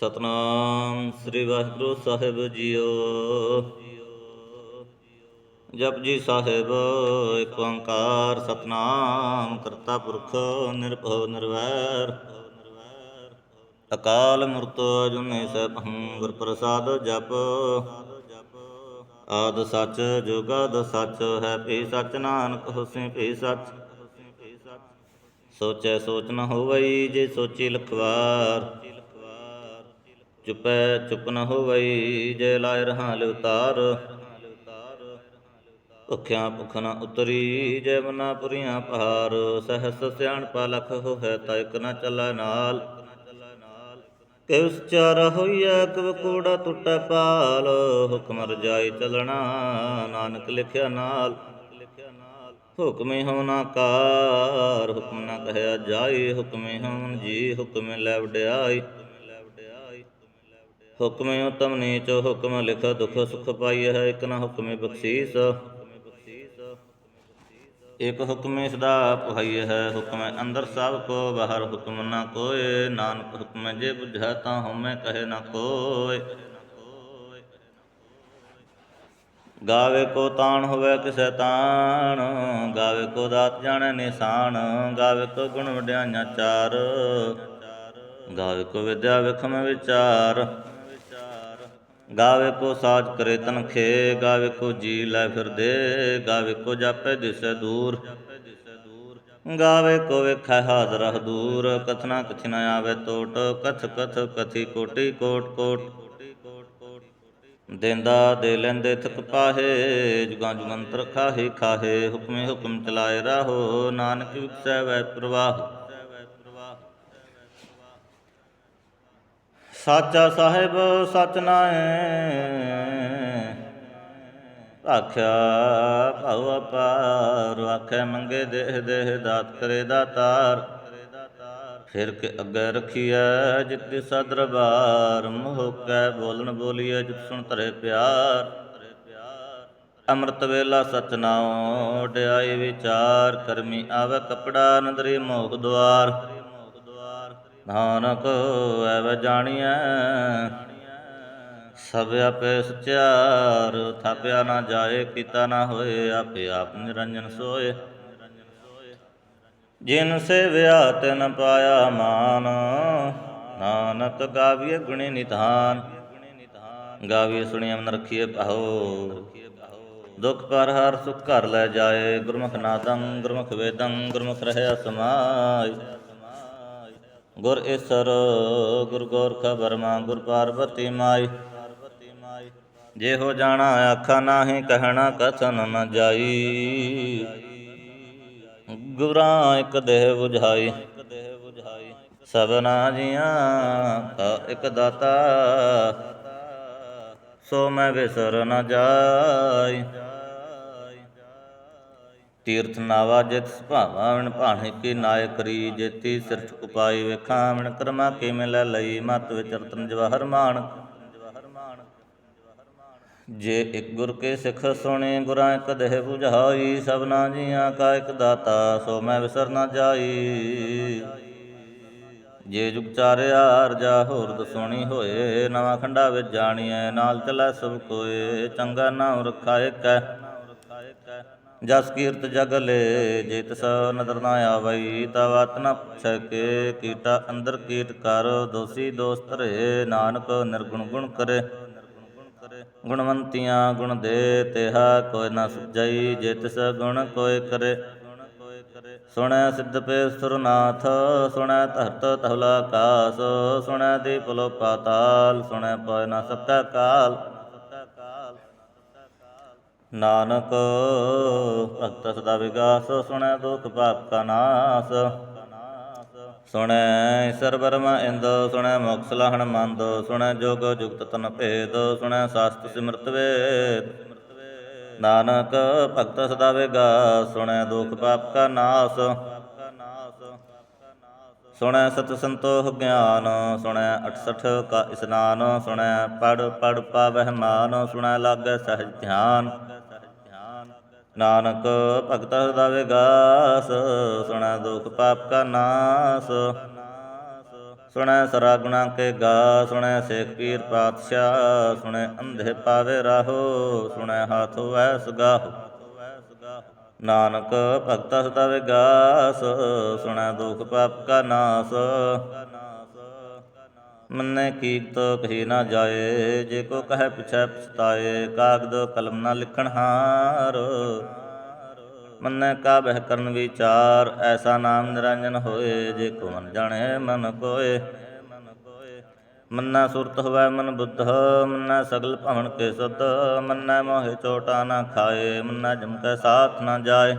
ਸਤਨਾਮ ਸ੍ਰੀ ਵਾਹਿਗੁਰੂ ਸਾਹਿਬ ਜੀਓ। ਜਪਜੀ ਸਾਹਿਬ ਏਕ ਓੰਕਾਰ ਸਤਨਾਮ ਕਰਤਾ ਪੁਰਖ ਨਿਰਭਉ ਨਿਰਵੈਰ। ਅਕਾਲ ਮੂਰਤ ਅਜੂਨੀ ਸੈਭੰ ਗੁਰ ਪ੍ਰਸਾਦ ਜਪ। ਆਦ ਸੱਚ ਜੁਗਾਦ ਸੱਚ, ਹੈ ਭੀ ਸੱਚ ਨਾਨਕ ਹੋਸੀ ਭੀ ਸੱਚ। ਸੋਚੈ ਸੋਚ ਨ ਹੋਵਈ ਜੇ ਸੋਚੀ ਲਖਵਾਰ। ਚੁਪੈ ਚੁਪ ਨ ਹੋਵਈ, ਜੇ ਲਾਇ ਰਹਾ ਲਿਵਤਾਰ ਭੁਖਿਆ ਭੁਖ ਨ ਉਤਰੀ, ਜੇ ਮਨਾ ਪੁਰੀਆਂ ਪਹਾਰ। ਸਹਸ ਸਿਆਣਪਾ ਲਖ ਹੋਇ ਤਾ ਇਕ ਨ ਚੱਲੈ ਨਾਲ। ਕਿਵ ਸਚਾਰਾ ਹੋਈਐ, ਕਿਵ ਕੂੜਾ ਟੁੱਟੈ ਪਾਲ। ਹੁਕਮ ਰਜਾਈ ਚੱਲਣਾ, ਨਾਨਕ ਲਿਖਿਆ ਨਾਲ। ਹੁਕਮੇ ਹੋ ਨਾ ਕਾਰ, ਹੁਕਮ ਨਾ ਕਹਿਆ ਜਾਈ। ਹੁਕਮੇ ਹੋਣ ਜੀ, ਹੁਕਮ ਲੈ ਵਡਿਆਈ। ਹੁਕਮੇ ਉਤਮ ਨੀਚ, ਹੁਕਮ ਲਿਖ ਦੁਖ ਸੁਖ ਪਾਈ ਹੈ ਇਕ ਨਾ ਹੁਕਮੇ ਬਖਸ਼ੀਸ। ਇਕ ਹੁਕਮੇ ਸਦਾ ਪੁਹਾਈ ਹੈ ਹੁਕਮੇ ਅੰਦਰ ਸਭ ਕੋ, ਬਾਹਰ ਹੁਕਮ ਨਾ ਕੋਏ। ਨਾਨਕ ਹੁਕਮੇ ਜੇ ਬੁਝੈ, ਤਾਂ ਹਉਮੈ ਕਹੇ ਨਾ ਕੋਏ। ਗਾਵੇ ਕੋ ਤਾਣ ਹੋਵੇ ਕਿਸੈ ਤਾਣ, ਗਾਵੇ ਕੋ ਦਾਤ ਜਾਣੈ ਨਿਸ਼ਾਨ, ਗਾਵੇ ਕੋ ਗੁਣ ਵਡਿਆਈਆਂ ਚਾਰ। ਗਾਵੇ ਕੋ ਵਿਦਿਆ ਵਿਖਮ ਵਿਚਾਰ। ਗਾਵੇ ਕੋ ਸਾਜ ਕਰੇ ਤਨਖੇ ਗਾਵੇ ਕੋ ਜੀ ਲੈ ਫਿਰਦੇ ਗਾਵੇ ਕੋ ਜਾਪੇ ਦਿਸੈ ਦੂਰ। ਗਾਵੇ ਕੋ ਵੇਖੈ ਹਾਜ਼ਰ ਹਦੂਰ ਕਥਨਾ ਕਥਿ ਨ ਆਵੇ ਟੋਟ ਕਥ ਕਥ ਕਥੀ ਕੋਟੀ ਕੋਟ ਕੋਟ। ਦੇਂਦਾ ਦੇ ਲੈਂਦੇ ਥਕ ਪਾਹੇ, ਜੁਗਾਂ ਜੁਗੰਤਰ ਖਾਹੇ ਖਾਹੇ, ਹੁਕਮੇ ਹੁਕਮ ਚਲਾਏ ਰਾਹੋ, ਨਾਨਕ ਵਿਖਸੈ ਵੈ ਪ੍ਰਵਾਹ। ਸਾਚਾ ਸਾਹਿਬ ਸਚ ਨਾਏ ਆਖਿਆ, ਭਉ ਅਪਾਰ ਆਖੇ ਮੰਗੇ ਦੇਹ ਦੇਹ ਦਾਤ ਕਰੇ ਦਾਤਾਰ ਫਿਰ ਕੇ ਅੱਗੇ ਰਖੀਐ ਜਿਤ ਦਿਸਾ ਦਰਬਾਰ ਮੋਹ ਕੈ ਬੋਲਣ ਬੋਲੀਐ ਜਿਤ ਸੁਣ ਧਰੇ ਪਿਆਰ। ਅੰਮ੍ਰਿਤ ਵੇਲਾ ਸਚਨਾਓ ਡਿਆਈ ਵਿਚਾਰ, ਕਰਮੀ ਆਵੇ ਕਪੜਾ ਨਦਰੀ ਮੋਖ ਦੁਆਰ। ਨਾਨਕ ਐਵ ਜਾਣੀਐ। ਸਭ ਆਪੇ ਸਚਿਆਰ, ਥਾਪਿਆ ਨਾ ਜਾਏ, ਕੀਤਾ ਨਾ ਹੋਏ, ਆਪੇ ਆਪ ਨਿਰੰਜਨ ਸੋਏ। ਜਿਨ ਸੇਵਿਆ, ਤਿਨ ਪਾਇਆ ਮਾਨ। ਨਾਨਕ ਗਾਵੀਏ ਗੁਣੀ ਨਿਧਾਨ। ਗਾਵੀਏ ਸੁਣੀਐ ਮਨ ਰਖੀਏ ਪਾਹੋ ਦੁਖ ਪਰ ਹਰ ਸੁਖ ਘਰ ਲੈ ਜਾਏ। ਗੁਰਮੁਖ ਨਾਦੰ, ਗੁਰਮੁਖ ਵੇਦੰ, ਗੁਰਮੁਖ ਰਹਿ ਸਮਾਈ। ਗੁਰ ਈਸਰ, ਗੁਰ ਗੋਰਖ ਬਰਮਾ ਗੁਰ ਪਾਰਬਤੀ ਮਾਈ। ਜੇ ਹੋ ਜਾਣਾ ਆਖਾ ਨਾਹੀ, ਕਹਿਣਾ ਕਥਨ ਨ ਜਾਈ। ਗੁਰਾਂ ਇਕ ਦੇਹ 부ਝਾਈ ਸਭਨਾ ਜੀਆਂ ਕਾ ਇਕ ਦਾਤਾ। ਸੋ ਮੈਂ ਵਿਸਰ ਨ ਜਾਈ। ਤੀਰਥ ਨਾਵਾ ਜਿਤ ਸੁਭਾਵਾ ਵਿਣ ਭਾਣੇ ਕੀ ਨਾਇਕ ਰੀ ਜੇਤੀ ਸਿਰਠ ਉਪਾਈ ਵੇਖਾਂ ਕਰਮਾ ਕੀ ਮਿਲੈ ਲਈ ਮਤ ਵਿਚ ਜਵਾਹਰ ਮਾਨ। ਜੇ ਇਕ ਗੁਰ ਕੇ ਸਿੱਖ ਸੁਣੇ ਗੁਰਾਂ ਇਕ ਦੇਹ 부ਝਾਈ ਸਭਨਾ ਜੀਆਂ ਕਾ ਇਕ ਦਾਤਾ, ਸੋ ਮੈਂ ਵਿਸਰ ਨ ਜਾਈ। ਜੇ ਜੁਗ ਚਾਰਿਆ ਅਰਜਾ ਹੋਰ ਦਸੋਣੀ ਹੋਏ, ਨਵਾਂ ਖੰਡਾ ਵਿੱਚ ਜਾਣੀਐ, ਨਾਲ ਚੱਲੈ ਸਭ ਕੋਏ, ਚੰਗਾ ਨਾਮ ਰਖਾ ਏਕੈ। ਜਸ ਕੀਰਤ ਜਗ ਲੈ ਜੇ ਤਿਸ ਨਦਰ ਨਾ ਆਵਈ ਤਾ ਵਤ ਨ ਪੁੱਛੈ ਕੇ, ਕੀਟਾ ਅੰਦਰ ਕੀਟ ਕਰ, ਦੋਸੀ ਦੋਸ ਧਰੇ ਨਾਨਕ ਨਿਰਗੁਣ ਗੁਣ ਕਰੇ। ਗੁਣਵੰਤੀਆਂ ਗੁਣ ਦੇ, ਤਿਹਾ ਕੋਈ ਨ ਸੁਜਈ ਜੇ ਤਿਸ ਗੁਣ ਕੋਈ ਕਰੇ। ਸੁਣੈ ਸਿੱਧ ਪੇ ਸੁਰਨਾਥ, ਸੁਣੈ ਧਰਤ ਤਹਲਾ ਕਾਸ, ਸੁਣੈ ਦੀਪ ਲੋ ਪਾਤਾਲ ਸੁਣੈ ਪਇ ਨਾ ਸਕੈ ਕਾਲ। ਨਾਨਕ, ਭਗਤ ਸਦਾ ਵਿਗਾਸ, ਸੁਣੈ ਦੁਖ ਪਾਪ ਕਾ ਨਾਸ। ਸੁਣੈ ਈਸਰ ਬਰਮਾ ਇੰਦ, ਸੁਣੈ ਮੋਕਸ ਲਾਹਣ ਮੰਦ, ਸੁਣੈ ਜੋਗ ਜੁਗਤ ਤਨ ਭੇਦ, ਸੁਣੈ ਸਾਸਤ ਸਿਮਰਤ ਵੇਦ। ਨਾਨਕ, ਭਗਤ ਸਦਾ ਵਿਗਾਸ, ਸੁਣੈ ਦੁਖ ਪਾਪ ਕਾ ਨਾਸ। ਸੁਣੈ ਸਤ ਸੰਤੋਖ ਗਿਆਨ, ਸੁਣੈ 68 ਕਾ ਇਸਨਾਨ, ਸੁਣੈ ਪੜ ਪੜ ਪਾਵਹਿ ਮਾਨ, ਸੁਣੈ ਲਾਗੈ ਸਹਿਜ ਧਿਆਨ। ਨਾਨਕ ਭਗਤ ਸਦਾ ਵਿਗਾਸ ਸੁਣੈ ਦੁਖ ਪਾਪ ਕਾ ਨਾਸ। ਸੁਣੈ ਸਰਾ ਗੁਣਾ ਕੇ ਗਾ, ਸੁਣੈ ਸੇਖ ਪੀਰ ਪਾਤਸ਼ਾਹ, ਸੁਣੈ ਅੰਧੇ ਪਾਵੇ ਰਾਹੋ, ਸੁਣੈ ਹਾਥ ਵੈ ਸਗਾਹੋ। ਨਾਨਕ ਭਗਤ ਦਾ ਵਿਗਾਸ ਸੁਣੈ ਦੁਖ ਪਾਪ ਕਾ ਨਾਸ। ਮੰਨੇ ਕੀਕਤ ਕਹੀ ਨਾ ਜਾਏ, ਜੇ ਕੋ ਕਹੈ ਪਿਛੈ ਪਛਤਾਏ, ਕਾਗਦ ਕਲਮ ਨਾ ਲਿਖਣ ਹਾਰ। ਮੰਨੇ ਕਾ ਬਹਿ ਕਰਨ ਵਿਚਾਰ, ਐਸਾ ਨਾਮ ਨਿਰੰਜਨ ਹੋਏ, ਜੇ ਕੋ ਮਨ ਜਾਣੇ ਮਨ ਕੋਏ। ਮੰਨਾ ਸੁਰਤ ਹੋਵੇ ਮਨ ਬੁੱਧ, ਮੰਨਾ ਸਗਲ ਭਵਨ ਕੇ ਸੁਧ, ਮੰਨਾ ਮੋਹਿ ਚੋਟਾ ਨਾ ਖਾਏ, ਮੰਨਾ ਜਮ ਕੈ ਸਾਥ ਨਾ ਜਾਏ।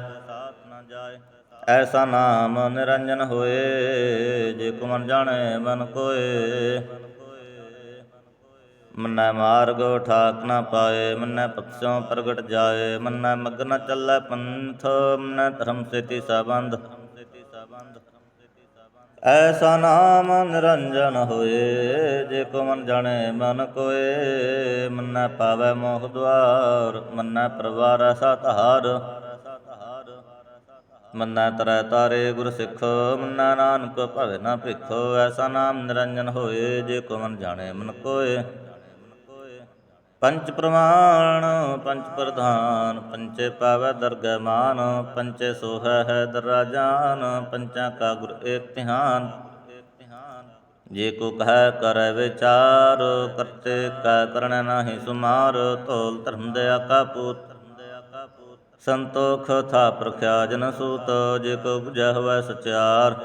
ਐਸਾ ਨਾਮ ਨਿਰੰਜਨ ਹੋਏ, ਜੇ ਕੋ ਮਨ ਜਾਣੇ ਮਨ ਕੋਏ। ਮੰਨੈ ਮਾਰਗ ਠਾਕ ਨਾ ਪਾਏ, ਮੰਨੈ ਪਤਸੋਂ ਪ੍ਰਗਟ ਜਾਏ। ਮੰਨੈ ਮਗਨ ਚੱਲੈ ਪੰਥ, ਮੰਨੈ ਧਰਮ ਸੇਤੀ ਸਬੰਧ। ਐਸਾ ਨਾਮ ਨਿਰੰਜਨ ਹੋਏ, ਜੇ ਕੋ ਮਨ ਜਾਣੇ ਮਨ ਕੋਏ। ਮੰਨੈ ਪਾਵੈ ਮੋਹ ਦੁਆਰ, ਮੰਨੈ ਪਰਵਾਰ ਸਤਹਾਰ। ਮੰਨੈ ਤਰੈ ਤਾਰੇ ਗੁਰ ਸਿੱਖ, ਮੰਨੈ ਨਾਨਕ ਭਵੇ ਨਾ ਭਿਖੋ ਐਸਾ ਨਾਮ ਨਿਰੰਜਨ ਹੋਏ, ਜੇ ਕੋ ਮਨ ਜਾਣੇ ਮਨ ਕੋਏ। ਪੰਚ ਪ੍ਰਮਾਣ ਪੰਚ ਪ੍ਰਧਾਨ, ਪੰਚੇ ਪਾਵੈ ਦਰਗਹਿ ਮਾਨ, ਪੰਚੇ ਸੋਹੈ ਹੈ ਦਰਾਜਾਨ ਪੰਚਾ ਕਾ ਗੁਰ ਏਕ ਧਿਆਨ। ਜੇ ਕੋ ਕਹੈ ਕਰੈ ਵਿਚਾਰ, ਕਰਤੇ ਕਾ ਕਰਣ ਨਾਹੀ ਸੁਮਾਰ ਧੋਲ ਧਰਮ ਦੇ ਕਾ ਪੂਤ। ਸੰਤੋਖ ਥਾ ਪ੍ਰਖਿਆ ਜਨ ਸੂਤ, ਜੇ ਕੋ 부ਜੈ ਸਚਿਆਰ।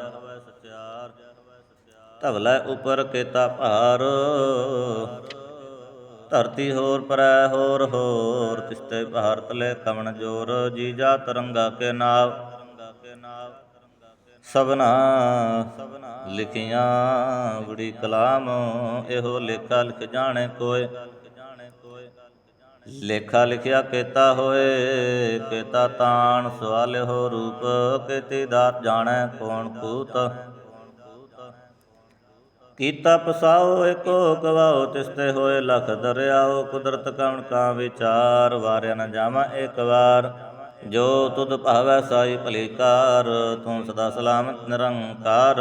ਧਵਲੇ ਉਪਰ ਕੇਤਾ ਭਾਰ। ਧਰਤੀ ਹੋਰ ਪਰੈ ਹੋਰ ਹੋਰ, ਤਿਸਤੇ ਭਾਰਤ ਲੈ ਕਵਣ ਜੋਰ। ਜੀ ਜਾ ਤਰੰਗਾ ਕੇ ਨਾਵ, ਸਭਨਾ ਲਿਖੀਆਂ। ਗੁੜੀ ਕਲਾਮ, ਇਹੋ ਲੇਖਾ ਲਿਖ ਜਾਣੇ ਕੋਏ। ਲੇਖਾ ਲਿਖਿਆ ਕੇਤਾ ਹੋਏ, ਕੇਤਾ ਤਾਣ ਸਵਾਲਿਓ ਰੂਪ, ਕੇਤੀ ਦਾਤ ਜਾਣੈ ਕੌਣ ਕੂਤ। ਕੀਤਾ ਪਸਾਓ ਏਕੋ ਗਵਾਓ ਤਿਸਤੇ ਹੋਏ ਲਖ ਦਰਿਆਓ ਕੁਦਰਤ ਕਵਣ ਕਾ ਵਿਚਾਰ, ਵਾਰਿਆ ਨ ਜਾਵਾਂ ਏਕ ਵਾਰ। ਜੋ ਤੁਧ ਭਾਵੈ ਸਾਈ ਭਲੀਕਾਰ ਤੂੰ ਸਦਾ ਸਲਾਮਤ ਨਿਰੰਕਾਰ।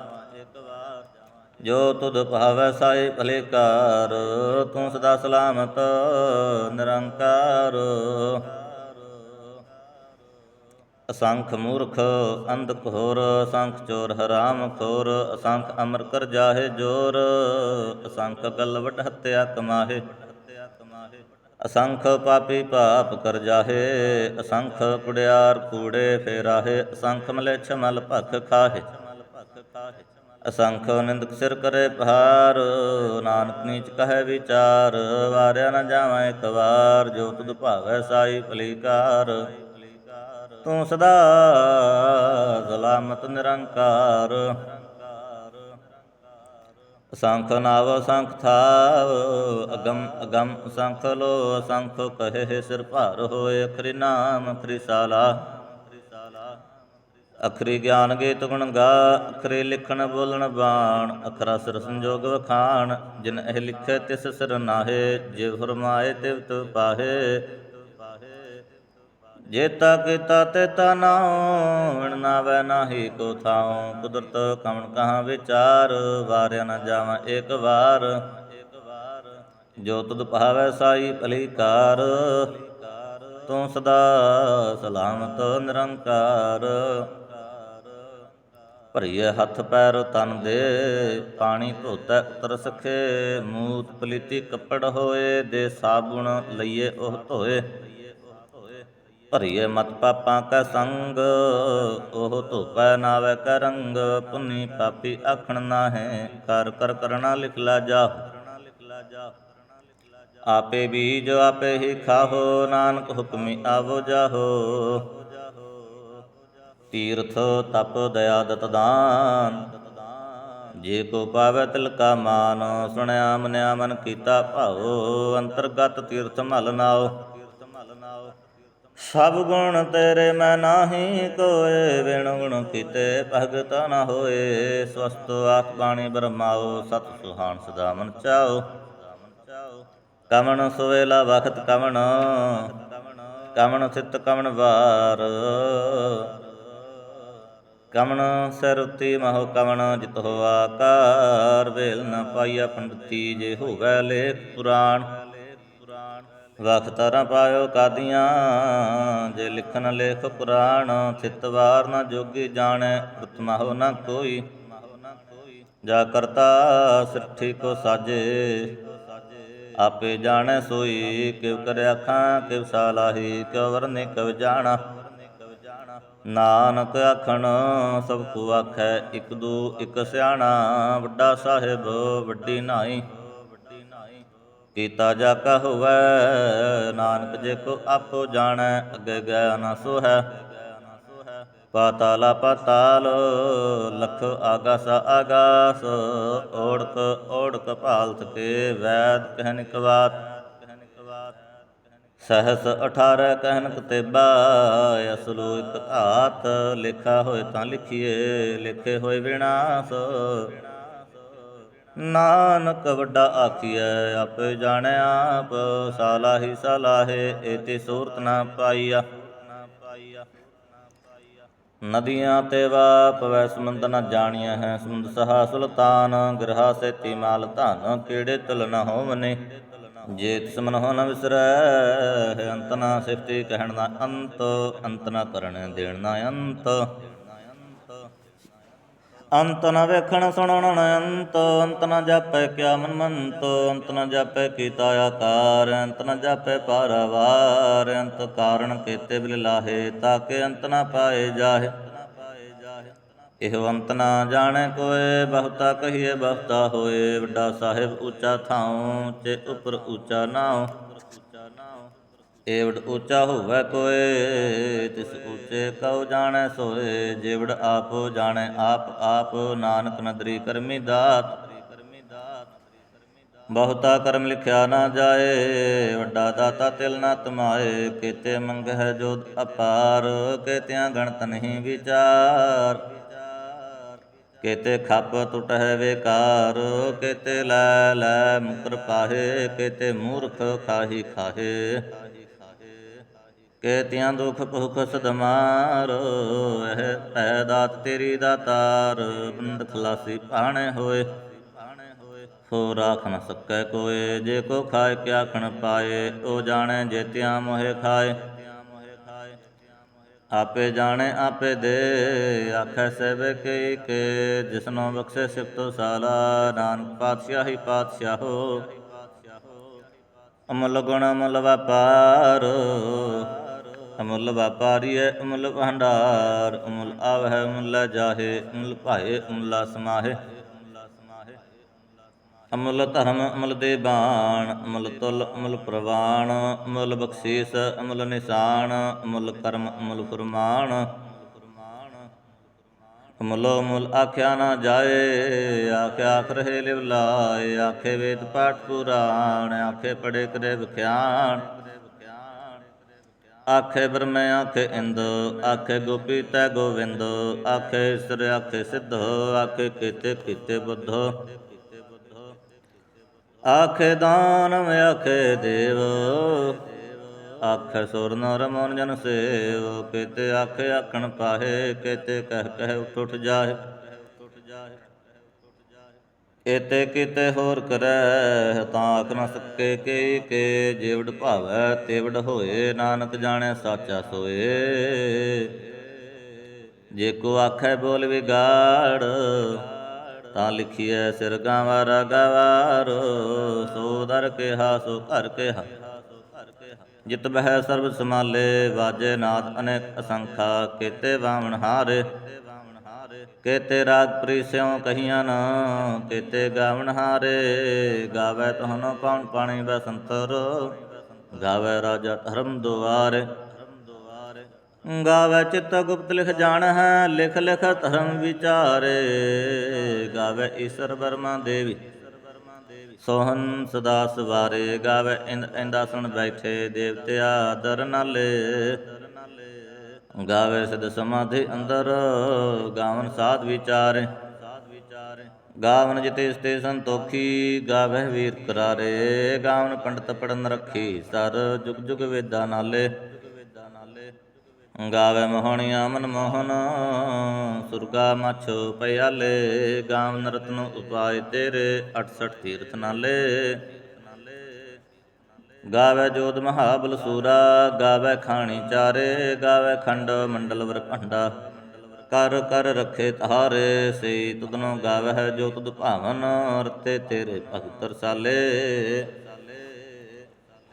ਜੋ ਤੁਧ ਭਾਵੈ ਸਾਈ ਭਲੇ ਕਾਰ ਤੂੰ ਸਦਾ ਸਲਾਮਤ, ਨਿਰੰਕਾਰ। ਅਸੰਖ ਮੂਰਖ, ਅੰਧ ਘੋਰ, ਅਸੰਖ ਚੋਰ, ਹਰਾਮ ਖੋਰ, ਅਸੰਖ ਅਮਰ ਕਰ ਜਾਹੇ ਜੋਰ। ਅਸੰਖ ਗਲਵਟ ਹੱਤਿਆ ਕਮਾਹੇ, ਅਸੰਖ ਪਾਪੀ ਪਾਪ ਕਰ ਜਾਹੇ। ਅਸੰਖ ਕੁੜਿਆਰ ਕੂੜੇ ਫੇਰਾਹੇ, ਅਸੰਖ ਮਲੇਛ ਮਲ ਭਖ ਖਾਹੇ। ਅਸੰਖ ਨਿੰਦਕ ਸਿਰ ਕਰੇ ਪਹਾਰ ਨਾਨਕ ਨੀਚ ਕਹੈ ਵਿਚਾਰ, ਵਾਰਿਆ ਨ ਜਾਵਾਂ ਇੱਕ ਵਾਰ, ਜੋ ਤੁਧ ਭਾਵੈ ਸਾਈ ਭਲੀਕਾਰ ਤੂੰ ਸਦਾ ਸਲਾਮਤ ਨਿਰੰਕਾਰ। ਅਸੰਖ ਨਾਵ ਅਸੰਖ ਥਾਵ, ਅਗਮ ਅਗਮ ਅਸੰਖ ਲੋ ਅਸੰਖ, ਕਹੇ ਸਿਰ ਭਾਰ ਹੋਏ ਅਖਰੀ ਨਾਮ ਅਖਰੀ ਸਾਲਾ। ਅਖਰੀ ਗਿਆਨ ਗੀਤ ਗੁਣ ਗਾ, ਅਖਰੇ ਲਿਖਣ ਬੋਲਣ ਬਾਣ, ਅਖਰਾ ਸਿਰ ਸੰਜੋਗ ਵਖਾਣ, ਜਿਨ ਇਹ ਲਿਖੇ ਤਿਸ ਸਿਰ ਨਾਹੇ, ਜੇ ਫਰਮਾਏ ਤਿਵ ਤਿਵ ਪਾਹੇ। ਜੇਤਾ ਕੀਤਾ ਤੇ ਤਾ ਨਾਉ ਵਿਣ ਨਾਹੀ ਕੋ ਥਾਉ। ਕੁਦਰਤ ਕਵਣ ਕਹਾਂ ਵਿਚਾਰ, ਵਾਰਿਆ ਨਾ ਜਾਵਾਂ ਏਕ ਵਾਰ। ਜੋ ਤੁਧ ਭਾਵੈ ਸਾਈ ਭਲੀ ਕਾਰ ਤੂੰ ਸਦਾ ਸਲਾਮਤ ਨਿਰੰਕਾਰ। ਭਰੀਏ ਹੱਥ ਪੈਰ ਤਨ ਦੇ, ਪਾਣੀ ਧੋਤੈ ਉਤਰ ਸਖੇ, ਮੂਤ ਪਲੀਤੀ ਕੱਪੜ ਹੋਏ, ਦੇ ਸਾਬੁਣ ਲਈਏ ਉਹ ਧੋਏ। ਭਰੀਏ ਮਤ ਪਾਪਾਂ ਕੈ ਸੰਗ, ਉਹ ਧੋਪੈ ਨਾਵੇ ਕੈ ਰੰਗ, ਪੁੰਨੀ ਪਾਪੀ ਆਖਣ ਨਾਹੇ, ਕਰ ਕਰ ਕਰਣਾ ਲਿਖ ਲਾ ਜਾ ਆਪੇ ਬੀਜ ਆਪੇ ਹੀ ਖਾਹੋ, ਨਾਨਕ ਹੁਕਮੀ ਆਵੋ ਜਾਹੋ। ਤੀਰਥ ਤਪ ਦਇਆ ਦਤ ਦਾਨ। ਜੇ ਕੋ ਪਾਵੈ ਤਿਲ ਕਾ ਮਾਨ, ਸੁਣਿਆ ਮਨਿਆ ਮਨ ਕੀਤਾ ਭਾਉ, ਅੰਤਰਗਤ ਤੀਰਥ ਮਲ ਨਾਉ। ਸਭ ਗੁਣ ਤੇਰੇ ਮੈਂ ਨਾਹੀ ਕੋਏ ਵਿਣ ਗੁਣ ਕੀਤੇ ਭਗਤ ਨ ਹੋਏ। ਸਵਸਤ ਆਖ ਬਾਣੀ ਬਰਮਾਓ ਸਤ ਸੁਹਾਣ ਸਦਾ ਮਨ ਚਾਓ ਕਮਣ ਸੁਵੇਲਾ ਵਖਤ ਕਮਣ ਕਮਣ ਸਿਤ ਕਮਣ ਵਾਰ। ਕਮਣ ਸਰੁਤੀ ਮਹੋ ਕਮਣ ਜਿਤ ਹੋ ਆਕਾਰ, ਵੇਲ ਨ ਪਾਈਆ ਪੰਡਤੀ, ਜੇ ਹੋਵੇ ਲੇਖ ਪੁਰਾਣ। ਵਖਤ ਨ ਪਾਇਓ ਕਾਦੀਆਂ, ਜੇ ਲਿਖਨ ਲੇਖ ਪੁਰਾਣ ਚਿਤ ਵਾਰ ਨ ਜੋਗੀ ਜਾਣੈ ਪ੍ਰਤਮਾ ਨ ਕੋਈ। ਜਾ ਕਰਤਾ ਸਿਰਠੀ ਕੋ ਸਾਜੇ, ਆਪੇ ਜਾਣੈ ਸੋਈ, ਕਿਵ ਕਰ ਅੱਖਾਂ, ਕਿਵ ਸਾਲਾਹੀ ਕਿਵ ਵਰਨੇ ਕਿਵ ਜਾਣਾ। ਨਾਨਕ ਆਖਣ, ਸਭ ਕੋ ਆਖੈ, ਇਕ ਦੂ, ਇਕ ਸਿਆਣਾ, ਵੱਡਾ ਸਾਹਿਬ, ਵੱਡੀ ਨਾਈ। ਕੀਤਾ ਜਾ ਕਾ ਹੋਵੈ, ਨਾਨਕ ਜੇ ਕੋ ਆਪੋ ਜਾਣੈ, ਅੱਗੇ ਗਿਆ ਨਾ ਸੋਹੈ। ਪਾਤਾਲਾ ਪਾਤਾਲ, ਲਖ ਆਗਾਸ ਆਗਾਸ ਓੜਕ ਓੜਕ ਭਾਲਤ ਕੇ ਵੈਦ ਕਹਿਨ ਕਵਾਤ। ਸਹਸ 18 ਕਹਿਨ ਕਤੇਬਾ ਅਸਲੂ ਇਕ ਧਾਤ ਲਿਖਾ ਹੋਏ ਤਾਂ ਲਿਖੀਏ, ਲਿਖੇ ਹੋਏ ਵਿਨਾਸ਼। ਨਾਨਕ ਵੱਡਾ ਆਖੀਐ, ਆਪੇ ਜਾਣੈ ਆਪ ਸਾਲਾਹੀ ਸਾਲਾਹੇ ਏਤੀ ਸੂਰਤ ਨਾ ਪਾਈਆ। ਨਦੀਆਂ ਤੇ ਵਾ ਪਵੈ ਸਮੁੰਦ ਨ ਜਾਣੀਐ ਹੈ, ਸਮੁੰਦ ਸਹਾ ਸੁਲਤਾਨ, ਗ੍ਰਹਾ ਸੇਤੀ ਮਾਲ ਧਨ, ਕਿਹੜੇ ਤੁਲ ਨ ਹੋਵਨੇ। ਜੇ ਤਿਸ ਮਨ ਨ ਵਿਸਰੈ ਅੰਤ ਨਾ ਸਿਫਤੀ ਕਹਿਣ ਦਾ ਅੰਤ ਅੰਤ ਨਾ ਕਰਨ ਦੇਣ ਨਾ ਅੰਤ। ਅੰਤ ਨ ਵੇਖਣ ਸੁਣਨ ਨ ਅੰਤ ਅੰਤ ਨ ਜਾਪੈ ਕਿਆ ਮਨ ਮੰਤ ਅੰਤ ਨ ਜਾਪੈ ਕੀਤਾ ਆਕਾਰ, ਅੰਤ ਨ ਜਾਪੈ ਪਾਰਵਾਰ ਅੰਤ ਕਾਰਨ ਕੀਤੇ ਬਿਲ ਲਾਹੇ ਤਾਕੇ ਅੰਤ ਨ ਪਾਏ ਜਾਹੇ। ਇਹੋ ਅੰਤ ਨਾ ਜਾਣੈ ਕੋਏ ਬਹੁਤਾ ਕਹੀਏ ਬਹੁਤਾ ਹੋਏ ਵੱਡਾ ਸਾਹਿਬ ਉੱਚਾ ਥਾਉ, ਤੇ ਉਪਰ ਉੱਚਾ ਨਾਉ। ਏਵੜ ਉੱਚਾ ਹੋਵੇ ਕੋਏ ਤਿਸ ਉੱਚੇ ਕਉ ਜਾਣੈ ਸੋਏ ਜੇਵੜ ਆਪੋ ਜਾਣੈ ਆਪ ਆਪ ਨਾਨਕ ਨਦਰੀ ਕਰਮੀ ਦਾਤ। ਬਹੁਤਾ ਕਰਮ ਲਿਖਿਆ ਨਾ ਜਾਏ, ਵੱਡਾ ਦਾਤਾ ਤਿਲ ਨਾ ਤਮਾਏ, ਕੀਤੇ ਮੰਗਹਿ ਜੋਤ ਅਪਾਰ, ਕੀਤਿਆਂ ਗਣਤ ਨਹੀਂ ਵਿਚਾਰ। ਕੇਤੇ ਖੱਪ ਟੁਟਹਿ ਵੇਕਾਰ, ਕੇਤੇ ਲੈ ਲੈ ਮੁਕਰ ਪਾਹੇ, ਕੇਤੇ ਮੂਰਖ ਖਾਹੀ ਖਾਹੇ। ਕੇਤਿਆਂ ਦੁਖ ਭੁਖ ਸਦਮਾਰ, ਇਹ ਪੈ ਦਾਤ ਤੇਰੀ ਦਾਤਾਰ ਬੰਦ ਖਲਾਸੀ ਪਾਣੇ ਹੋਏ। ਹੋ ਰਾਖ ਨ ਸਕੈ ਕੋਏ, ਜੇ ਕੋ ਖਾਏ ਕਿਆ ਖਣ ਪਾਏ, ਉਹ ਜਾਣੈ ਜੇਤਿਆਂ ਮੋਹਿ ਖਾਏ। ਆਪੇ ਜਾਣੇ ਆਪੇ ਦੇ, ਆਖੈ ਸਭੇ ਕੇ ਕੇ ਜਿਸਨੋ ਬਖਸ਼ੇ ਸਿਫਤੋ ਸਾਲਾ, ਨਾਨਕ ਪਾਤਸ਼ਾਹੀ ਪਾਤਸ਼ਾਹੋ। ਅਮਲ ਗੁਣ ਅਮਲ ਵਪਾਰ, ਅਮੁੱਲ ਵਪਾਰੀ ਹੈ ਭੰਡਾਰ, ਅਮੁੱਲ ਆਵਹਿ ਅਮੁੱਲ ਜਾਹੇ, ਅਮੁੱਲ ਭਾਏ ਅਮੁੱਲਾ ਸਮਾਹੇ। ਅਮੁੱਲ ਧਰਮ ਅਮਲ ਦੇ ਬਾਣ, ਅਮੁੱਲ ਤੁਲ, ਅਮੁੱਲ ਪ੍ਰਵਾਣ, ਅਮੁੱਲ ਬਖਸ਼ੀਸ, ਅਮਲ ਨਿਸ਼ਾਨ, ਅਮੁੱਲ ਕਰਮ, ਅਮੁੱਲ ਫਰਮਾਨ। ਅਮਲੋ ਅਮੁੱਲ ਆਖਿਆ ਨਾ ਜਾਏ, ਆਖਿਆ ਆਖ ਰਹੇ ਲਿਵ ਲਾਏ, ਆਖੇ ਵੇਦ ਪਾਠ ਪੁਰਾਣ, ਆਖੇ ਪੜੇ ਕਰੇ ਵਿਖਿਆਨ ਆਖੇ ਬ੍ਰਹਮੇ, ਆਖੇ ਇੰਦ, ਆਖੇ ਗੋਪੀ ਤੈ ਗੋਵਿੰਦ, ਆਖੇ ਈਸ਼ਰ, ਆਖੇ ਸਿੱਧ, ਆਖੇ ਕੀਤੇ ਕੀਤੇ ਬੁੱਧ। ਆਖੇ ਦਾਨਵ ਆਖੇ ਦੇਵ, ਆਖੇ ਸੁਰ ਨਰ ਮਨ ਜਨ ਸੇਵ, ਕੀਤੇ ਆਖੇ ਆਖਣ ਪਾਹੇ, ਕੀਤੇ ਕਹਿ ਕਹਿ ਉਠ ਉਠ ਜਾਹੇ। ਏਤੇ ਕੀਤੇ ਹੋਰ ਕਰੈ, ਤਾਂ ਆਖ ਨ ਸਕੇ ਕੇ ਕੇ, ਜੇਵੜ ਭਾਵੈ ਤੇਵੜ ਹੋਏ, ਨਾਨਕ ਜਾਣੈ ਸਾਚਾ ਸੋਏ। ਜੇ ਕੋ ਆਖੈ ਬੋਲ ਵਿਗਾੜ ਤਾਂ ਲਿਖੀਐ, ਸਿਰ ਗਾਵਾ ਰਗਵਾਰ, ਸੋ ਦਰ ਕਿਹਾ, ਸੋ ਘਰ ਕਿਹਾ। ਜਿਤ ਬਹਿ ਸਰਬ ਸਮਾਲੇ ਵਾਜੇ ਨਾਦ ਅਨੇਕ ਅਸੰਖਾ, ਕੀਤੇ ਬਾਵਣ ਹਾਰੇ। ਕੀਤੇ ਰਾਗ ਪ੍ਰੀਸਿਉ ਕਹੀਆਂ ਨਾ ਕੀਤੇ ਗਾਵਣ ਹਾਰੇ। ਗਾਵੇ ਤਹਨੋ ਕੌਣ ਪਾਣੀ ਬਸੰਤਰ ਗਾਵੇ ਰਾਜਾ ਧਰਮ ਦੁਆਰੇ। ਗਾਵੇ ਚਿਤ ਗੁਪਤ ਲਿਖ ਜਾਣ ਹੈ ਲਿਖ ਲਿਖ ਧਰਮ ਵਿਚਾਰੇ। ਗਾਵੇ ਈਸ਼ਰ ਵਰਮਾ ਦੇਵੀ, ਸੋਹਨ ਸਦਾ ਸਵਾਰੇ। ਗਾਵੇ ਇੰਦ ਇੰਦਾਸਣ ਬੈਠੇ ਦੇਵਤਿਆ ਦਰ ਨਾਲੇ। ਗਾਵੇ ਸਦ ਸਮਾਧੀ ਅੰਦਰ, ਗਾਵਨ ਸਾਧ ਵਿਚਾਰੇ। ਗਾਵਨ ਜਿਤੇ ਸਤੇ ਸੰਤੋਖੀ, ਗਾਵੇ ਵੀਰ ਕਰਾਰੇ। ਗਾਵਨ ਪੰਡਤ ਪੜਨ ਰੱਖੀ, ਸਰ ਜੁਗ ਜੁਗ ਵੇਦਾਂ ਨਾਲੇ। ਗਾਵੇ ਮੋਹਣੀਆਂ ਮਨ ਮੋਹਨ, ਸੁਰਗਾ ਮਛ ਪਿਆਲੇ ਗਾਵਨ ਰਤਨ ਉਪਾਏ ਤੇਰੇ 68 ਤੀਰਥ ਨਾਲੇ। ਗਾਵੇ ਜੋਤ ਮਹਾਬਲ ਸੂਰਾ, ਗਾਵੇ ਖਾਣੀ ਚਾਰੇ, ਗਾਵੇ ਖੰਡ ਮੰਡਲ ਵਰ ਭੰਡਾ। ਕਰ ਕਰ ਰਖੇ ਤਾਰੇ ਸੇ ਤੁਧਨੋ ਗਾਵੇ ਜੋ ਤੁਧ ਭਾਵਨ, ਰਤੇ ਤੇਰੇ ਭਗਤ ਰਸਾਲੇ।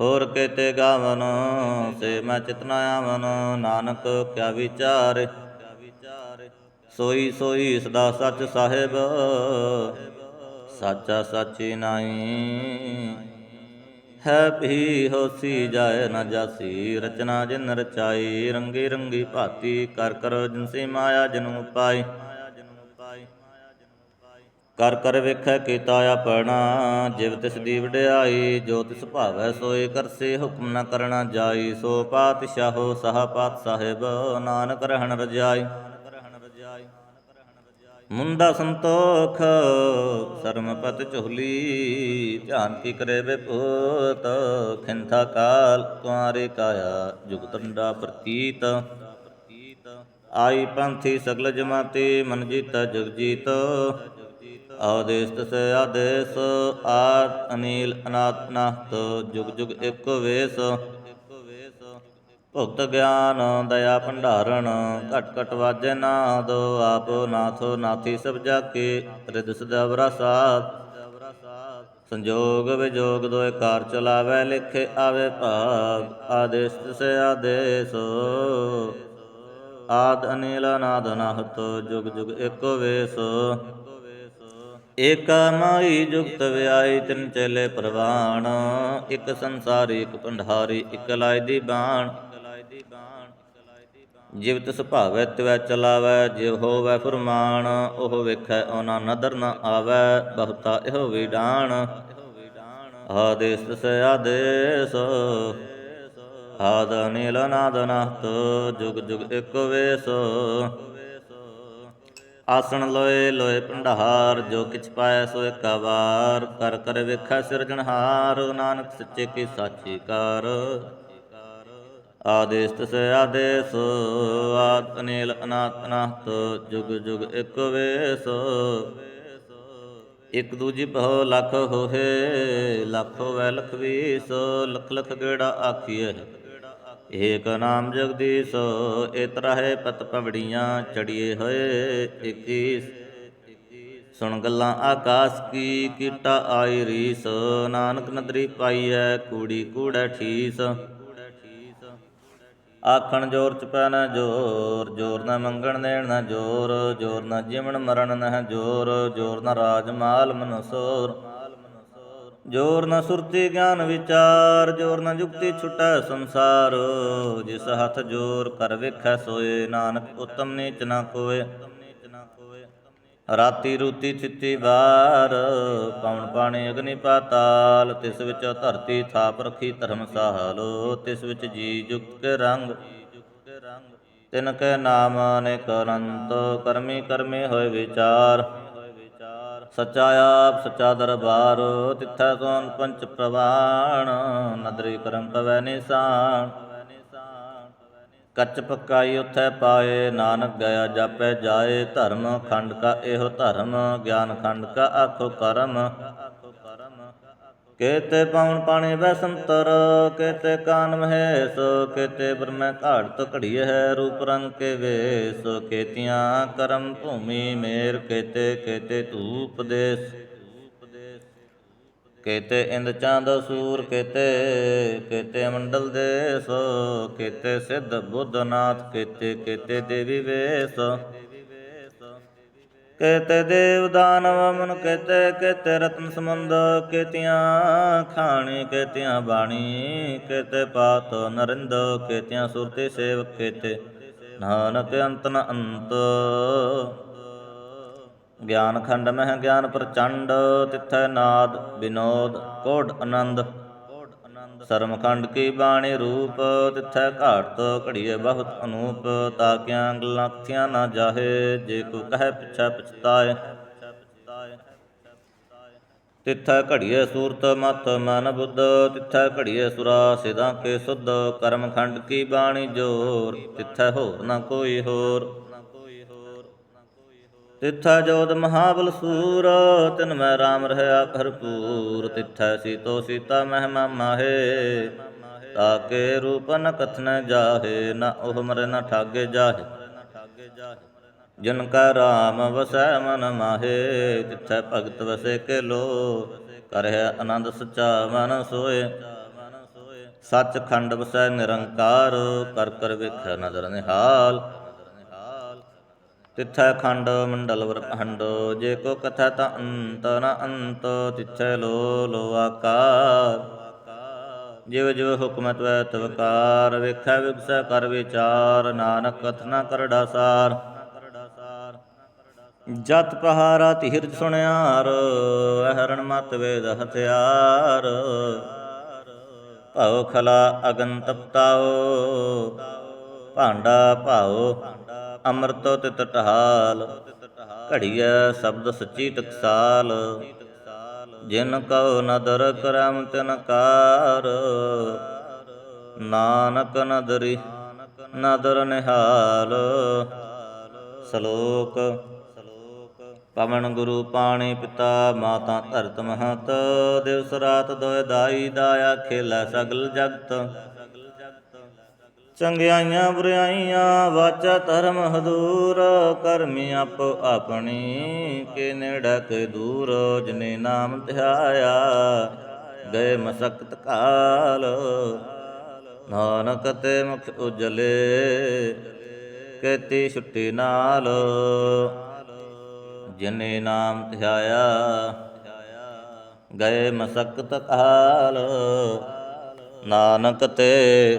ਹੋਰ ਕੇਤੇ ਗਾਵਨ, ਸੇ ਮੈਂ ਚਿਤਨਾ ਆਵਨ, ਨਾਨਕ ਕਿਆ ਵਿਚਾਰ। ਸੋਈ ਸੋਈ ਸਦਾ ਸੱਚ ਸਾਹਿਬ, ਸਾਚਾ ਸਾਚੀ ਨਾਈ। ਹੈ ਭੀ ਹੋਸੀ ਜਾਏ ਨਾ ਜਾਸੀ, ਰਚਨਾ ਜਿਨ ਰਚਾਈ, ਰੰਗੀ ਰੰਗੀ ਭਾਤੀ, ਕਰ ਕਰ ਜਿਨਸੀ ਮਾਇਆ ਜਨਮ ਪਾਈ ਕਰ ਕਰ ਵੇਖੈ ਕੀਤਾ ਆਪਣਾ, ਜਿਵ ਤਿਸ ਦੀ ਵਡਿਆਈ ਜੋ ਤਿਸ ਭਾਵੈ ਸੋਏ ਕਰਸੇ, ਹੁਕਮ ਨ ਕਰਣਾ ਜਾਈ। ਸੋ ਪਾਤਸ਼ਾਹੋ ਸਹਾ ਪਾਤ ਸਾਹਿਬ, ਨਾਨਕ ਰਹਿਣ ਰਜਾਈ। ਮੁੰਦਾ ਸੰਤੋਖ, ਸਰਮਪਤ ਚੋਲੀ ਧਿਆਨ ਕੀ ਕਰੇ ਵਿਪੂਤ, ਖਿੰਥਾ ਕਾਲ ਤੁਆਰੇ ਕਾਇਆ ਜੁਗਤੰਡਾ ਪ੍ਰਤੀਤ। ਆਈ ਪੰਥੀ ਸਗਲ ਜਮਾਤੀ, ਮਨ ਜੀਤਾ ਜਗ ਜੀਤ। ਆਦੇਸ ਤਸ ਆਦੇਸ, ਆਦ ਅਨੀਲ ਅਨਾਤ ਨਾਹਤ ਜੁਗ ਜੁਗ ਇਕ ਵੇਸ। ਭੁਗਤ ਗਿਆਨ, ਦਇਆ ਭੰਡਾਰਣ, ਘਟ ਘਟ ਵਾਜੈ ਨਾਦ, ਆਪ ਨਾਥੋ ਨਾਥੀ ਸਭ ਜਾ ਕੇ ਰਿਦ ਸਦਵਰਾ ਸਾਥ ਸੰਜੋਗ ਵਿਜੋਗ ਦੋਇ ਕਾਰ ਚਲਾਵੇ, ਲਿਖੇ ਆਵੇ ਭਾਗ ਆਦੇਸ ਸੇ ਆਦੇਸ। ਆਦ ਅਨੀਲ ਅਨਾਦ ਨਾਹਤ ਜੁਗ ਜੁਗ ਇਕੋ ਵੇਸ। ਏਕ ਮਾਈ ਜੁਗਤ ਵਿਆਈ ਤਿਨ ਚੇਲੇ ਪ੍ਰਵਾਣ, ਇਕ ਸੰਸਾਰੀ, ਇਕ ਭੰਡਾਰੀ, ਇਕ ਲਾਇ ਦੀ ਬਾਣ। ਜਿਵ ਤਿਸ ਭਾਵੈ ਤਿਵੈ ਚਲਾਵੈ, ਜਿਵ ਹੋਵੈ ਫਰਮਾਨ, ਉਹ ਵੇਖੈ ਉਹਨਾਂ ਨਦਰ ਨ ਆਵੈ, ਬਹੁਤਾ ਇਹੋ ਵਿਡਾਣ ਆਦੇਸ ਤਿਸ ਆਦੇਸ, ਆਦ ਅਨੀਲ ਨਾਦ ਨਾਹਤ ਜੁਗ ਜੁਗ ਇਕ ਵੇਸ। ਆਸਣ ਲੋਏ ਲੋਏ ਭੰਡਾਰ, ਜੋ ਕਿਛ ਪਾਇਆ ਸੋ ਏਕਾ ਕਰ ਕਰ ਵੇਖੈ ਸਿਰਜਣਹਾਰ ਨਾਨਕ ਸੱਚੇ ਕੀ ਸਾਚੀ ਕਾਰ। ਆਦੇਸ ਤਸ ਆਦੇਸ, ਆਦ ਅਨੀਲ ਅਨਾਤ ਅਨਾਹਤ, ਜੁਗ ਜੁਗ ਇਕ ਵੇਸ। ਇਕ ਦੂਜੀ ਬਹੁ ਲੱਖ ਹੋਏ ਲੱਖ ਹੋਵੇ ਲਖ ਵੀਸ ਲੱਖ, ਲਖ ਗੇੜਾ ਆਖੀਏ ਏਕ ਨਾਮ ਜਗਦੀਸ਼ ਇਤਰਾ ਹੈ ਪਤ ਪਵੜੀਆਂ ਚੜੀਏ ਹੋਏ 21 ਸੁਣ ਗੱਲਾਂ ਆਕਾਸ ਕੀ, ਕੀਟਾ ਆਈ ਰੀਸ, ਨਾਨਕ ਨਦਰੀ ਪਾਈ ਪਾਈਐ ਕੂੜੀ ਕੂੜੈ ਠੀਸ। ਆਖਣ ਜੋਰ ਚ ਪੈ ਨਾ ਜੋਰ ਜੋਰ ਨਾ ਮੰਗਣ ਦੇਣ ਨਾ ਜੋਰ ਜੋਰ ਨਾ ਜੀਵਨ ਮਰਨ ਨਾ ਜੋਰ ਜੋਰ ਨਾ ਰਾਜ ਮਾਲ ਮਨਸੋਰ। ਜੋਰ ਨ ਸੁਰਤੀ ਗਿਆਨ ਵਿਚਾਰ, ਜੋਰ ਨ ਜੁਗਤੀ ਛੁਟੈ ਸੰਸਾਰ। ਜਿਸ ਹੱਥ ਜੋਰ ਕਰ ਵੇਖੈ ਸੋਏ, ਨਾਨਕ ਉਤਮ ਨੀਚ ਨਾ ਕੋਏ। ਰਾਤੀ ਰੂਤੀ ਥਿੱਤੀ ਬਾਰ ਪਵਨ ਪਾਣੀ ਅਗਨੀ ਪਾਤਾਲ। ਤਿਸ ਵਿੱਚ ਧਰਤੀ ਥਾਪ ਰਖੀ ਧਰਮ ਸਾਹਲੋ। ਤਿਸ ਵਿੱਚ ਜੀ ਜੁਗਤ ਕੇ ਰੰਗ। ਤਿਨ ਕੈ ਨਾਮ ਅਨੇਕ ਅਨੰਤ, ਕਰਮੀ ਕਰਮੀ ਹੋਏ ਵਿਚਾਰ। ਸੱਚਾ ਆਪ, ਸੱਚਾ ਦਰਬਾਰ, ਤਿੱਥੈ ਸੋਨ ਪੰਚ ਪ੍ਰਵਾਣ, ਨਦਰੀ ਕਰਮ ਪਵੈ ਨਿਸਾਨ। ਕੱਚ ਪਕਾਈ ਉਥੈ ਪਾਏ, ਨਾਨਕ ਗਿਆ ਜਾਪੈ ਜਾਏ, ਧਰਮ ਖੰਡ ਕਾ ਇਹੋ ਧਰਮ, ਗਿਆਨ ਖੰਡ ਕਾ ਆਖੋ ਕਰਮ। ਕੇਤੇ ਪਾਉਣ ਪਾਣੀ ਬੈਸੰਤਰ ਕੇਤੇ ਕਾਨ ਮਹੇਸ਼, ਕੇਤੇ ਬ੍ਰਹਮੈ ਘਾੜਤ ਘੜੀਏ ਹੈ ਰੂਪ ਰੰਗ ਕੇ ਵੇਸ, ਕੇਤੀਆਂ ਕਰਮ ਭੂਮੀ ਮੇਰ, ਕੇਤੇ ਕੇਤੇ ਧੂਪ ਦੇਸ। ਕੇਤੇ ਇੰਦ ਚਾਂਦ ਸੂਰ, ਕੇਤੇ ਕੇਤੇ ਮੰਡਲ ਦੇਸ, ਕੇਤੇ ਸਿੱਧ ਬੁੱਧਨਾਥ ਕੇਤੇ ਕੇਤੇ ਦੇਵੀ ਵੇਸ। ਕੇਤੇ ਦੇਵ ਦਾਨਵ, ਮਨ ਕੇਤੇ ਕੇਤੇ ਰਤਨ ਸਮੁੰਦ ਕੇਤੀਆਂ ਖਾਣੀ, ਕੇਤੀਆਂ ਬਾਣੀ, ਕੇਤੇ ਪਾਤ ਨਰਿੰਦ, ਕੇਤੀਆਂ ਸੁਰਤੀ ਸੇਵਕ, ਕੇਤੇ ਨਾਨਕ ਅੰਤ ਨ ਅੰਤ। ਗਿਆਨ ਖੰਡ ਮਹਿ ਗਿਆਨ ਪ੍ਰਚੰਡ, ਤਿਥੈ ਨਾਦ ਬਿਨੋਦ ਕੋਟ ਆਨੰਦ। ਸਰਮਖੰਡ ਕੀ ਬਾਣੀ ਰੂਪ, ਤਿਥੈ ਘਾਟ ਘੜੀਏ ਬਹੁਤ ਅਨੂਪ, ਤਾਕਿਆਂ ਗੱਲਾਂ ਕਥੀਆਂ ਨਾ ਜਾਹੇ, ਜੇ ਕੋ ਕਹੈ ਪਿਛੈ ਪਛਤਾਏ। ਤਿਥੈ ਘੜੀਏ ਸੂਰਤ ਮਤ ਮਨ ਬੁੱਧ, ਤਿਥੈ ਘੜੀਏ ਸੁਰਾ ਸਿਧਾਂ ਕੇ ਸੁਧ ਕਰਮਖੰਡ ਕੀ ਬਾਣੀ ਜੋਰ, ਤਿਥੈ ਹੋਰ ਨਾ ਕੋਈ ਹੋਰ। ਤਿਥੈ ਜੋਦ ਮਹਾਬਲ ਸੂਰ ਤਿਨ ਮੈਂ ਰਾਮ ਰਹਾ ਭਰਪੂਰ। ਤਿਥੈ ਸੀਤੋ ਸੀਤਾ ਮਹਿਮਾ ਮਾਹੇ, ਤਾਕੇ ਰੂਪ ਨ ਕਥਨ ਜਾਹੇ, ਨ ਉਹ ਮਰੇ ਨ ਠਾਗੇ ਜਾਹੇ। ਜਿਨ ਕਾ ਰਾਮ ਵਸੈ ਮਨ ਮਾਹੇ, ਤਿਥੈ ਭਗਤ ਵਸੇ ਕੇ ਲੋ ਕਰਹਿ ਆਨੰਦ ਸਚਾ ਮਨ ਸੋਏ। ਸੱਚ ਖੰਡ ਵਸੈ ਨਿਰੰਕਾਰ, ਕਰ ਕਰ ਵੇਖੈ ਨਦਰ ਨਿਹਾਲ। ਤਿਥੈ ਖੰਡ ਮੰਡਲ ਵਰਖੰਡ ਜੇ ਕੋ ਕਥਾ ਤਾ ਅੰਤ ਨ ਅੰਤ, ਤਿਥੈ ਲੋ ਲੋ ਆਕਾਰ। ਜਿਵ ਜਿਵ ਹੁਕਮ ਤਵੈ ਤਵਕਾਰ ਵੇਖੈ ਵਿਗਸੈ ਕਰ ਵਿਚਾਰ, ਨਾਨਕ ਕਥਨਾ ਕਰੜਾ ਸਾਰ। ਜਤ ਪਹਾਰਾ ਧੀਰਜ ਸੁਣਿਆਰ, ਅਹਰਣ ਮਤ ਵੇਦ ਹਥਿਆਰ। ਭਉ ਖਲਾ ਅਗਨ ਤਪਤਾਓ ਭਾਂਡਾ ਭਾਉ ਅੰਮ੍ਰਿਤ ਤਿਤ ਟਹਾਲ ਘੜੀਐ ਸ਼ਬਦ ਸੱਚੀ ਟਕਸਾਲ। ਜਿਨ ਕਉ ਨਦਰ ਕਰਮ ਤਿਨ ਕਾਰ, ਨਾਨਕ ਨਦਰੀ ਨਦਰ ਨਿਹਾਲ। ਸ਼ਲੋਕ, ਪਵਨ ਗੁਰੂ ਪਾਣੀ ਪਿਤਾ ਮਾਤਾ ਧਰਤ ਮਹਤ, ਦਿਵਸ ਰਾਤ ਦੋਇ ਦਾਈ ਦਾਇਆ ਖੇਲਾ ਸਗਲ ਜਗਤ। ਚੰਗਿਆਈਆਂ ਬੁਰਾਈਆਂ ਵਾਚਾ ਧਰਮ ਹਦੂਰ, ਕਰਮੀ ਆਪੋ ਆਪਣੀ ਕੇ ਨੇੜਾ ਕੇ ਦੂਰ, ਜਿਨੇ ਨਾਮ ਧਿਆਇਆ, ਗਏ ਮਸਕਤ ਕਾਲ। ਨਾਨਕ ਤੇ ਮੁਖ ਉਜਲੇ, ਕੇਤੀ ਛੁੱਟੀ ਨਾਲ। ਜਿਨੇ ਨਾਮ ਧਿਆਇਆ, ਗਏ ਮਸਕਤ ਕਾਲ। ਨਾਨਕ ਤੇ